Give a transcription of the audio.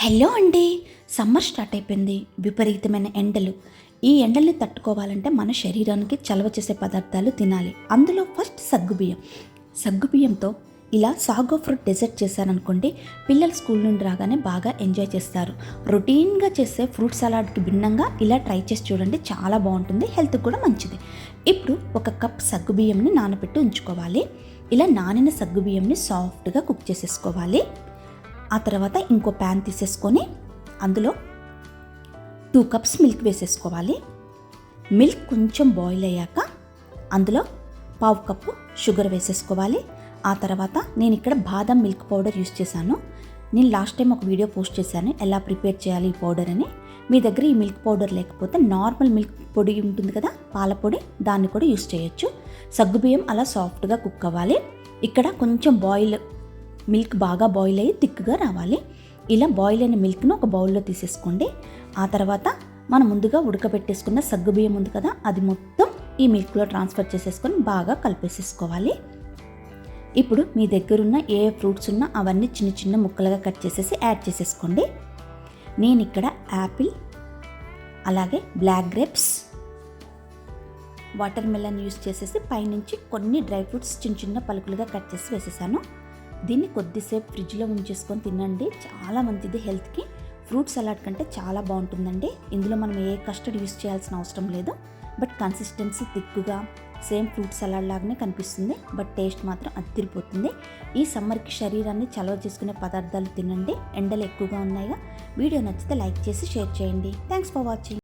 Hello అండి. Summer start అయిపోయింది. విపరీతమైన ఎండలు. ఈ ఎండల్ని తట్టుకోవాలంటే మన శరీరానికి చలవ చేసే పదార్థాలు తినాలి. అందులో ఫస్ట్ సగ్గుబియ్యం సగ్గుబియ్యంతో ఇలా సాగో ఫ్రూట్ డెజర్ట్ చేశారనుకోండి పిల్లలు స్కూల్ నుండి రాగానే బాగా ఎంజాయ్ చేస్తారు. రొటీన్గా చేసే ఫ్రూట్ సలాడ్కి భిన్నంగా ఇలా ట్రై చేసి చూడండి చాలా బాగుంటుంది హెల్త్కి కూడా మంచిది. ఇప్పుడు ఒక కప్ సగ్గుబియ్యంని నానబెట్టి ఉంచుకోవాలి. ఇలా నానిన సగ్గుబియ్యంని సాఫ్ట్గా కుక్ చేసేసుకోవాలి. ఆ తర్వాత ఇంకో ప్యాన్ తీసేసుకొని అందులో టూ కప్స్ మిల్క్ వేసేసుకోవాలి. మిల్క్ కొంచెం బాయిల్ అయ్యాక అందులో పావు కప్పు షుగర్ వేసేసుకోవాలి. ఆ తర్వాత నేను ఇక్కడ బాదం మిల్క్ పౌడర్ యూస్ చేశాను. నేను లాస్ట్ టైం ఒక వీడియో పోస్ట్ చేశాను ఎలా ప్రిపేర్ చేయాలి ఈ పౌడర్ అని. మీ దగ్గర ఈ మిల్క్ పౌడర్ లేకపోతే నార్మల్ మిల్క్ పొడి ఉంటుంది కదా పాల పొడి దాన్ని కూడా యూస్ చేయొచ్చు. సగ్గుబియ్యం అలా సాఫ్ట్గా కుక్ అవ్వాలి. ఇక్కడ కొంచెం బాయిల్ మిల్క్ బాగా బాయిల్ అయ్యి థిక్గా రావాలి. ఇలా బాయిల్ అయిన మిల్క్ను ఒక బౌల్లో తీసేసుకోండి. ఆ తర్వాత మనం ముందుగా ఉడకబెట్టేసుకున్న సగ్గుబియ్యం ఉంది కదా అది మొత్తం ఈ మిల్క్లో ట్రాన్స్ఫర్ చేసేసుకొని బాగా కలిపేసేసుకోవాలి. ఇప్పుడు మీ దగ్గరున్న ఏ ఫ్రూట్స్ ఉన్నా అవన్నీ చిన్న చిన్న ముక్కలుగా కట్ చేసేసి యాడ్ చేసేసుకోండి. నేను ఇక్కడ యాపిల్ అలాగే black grapes watermelon use చేసేసి పైనుంచి కొన్ని డ్రై ఫ్రూట్స్ చిన్న చిన్న పలుకులుగా కట్ చేసి వేసేసాను. దీన్ని కొద్దిసేపు ఫ్రిడ్జ్లో ఉంచేసుకొని తినండి. చాలా మంచిది హెల్త్కి. ఫ్రూట్ సలాడ్ కంటే చాలా బాగుంటుందండి. ఇందులో మనం ఏ కస్టర్డ్ యూస్ చేయాల్సిన అవసరం లేదు. బట్ కన్సిస్టెన్సీ తిక్కుగా సేమ్ ఫ్రూట్ సలాడ్ లాగానే కనిపిస్తుంది. బట్ టేస్ట్ మాత్రం అత్తిరిపోతుంది ఈ సమ్మర్కి శరీరాన్ని చలవ చేసుకునే పదార్థాలు తినండి. ఎండలు ఎక్కువగా ఉన్నాయిగా. వీడియో నచ్చితే లైక్ చేసి షేర్ చేయండి. Thanks for watching.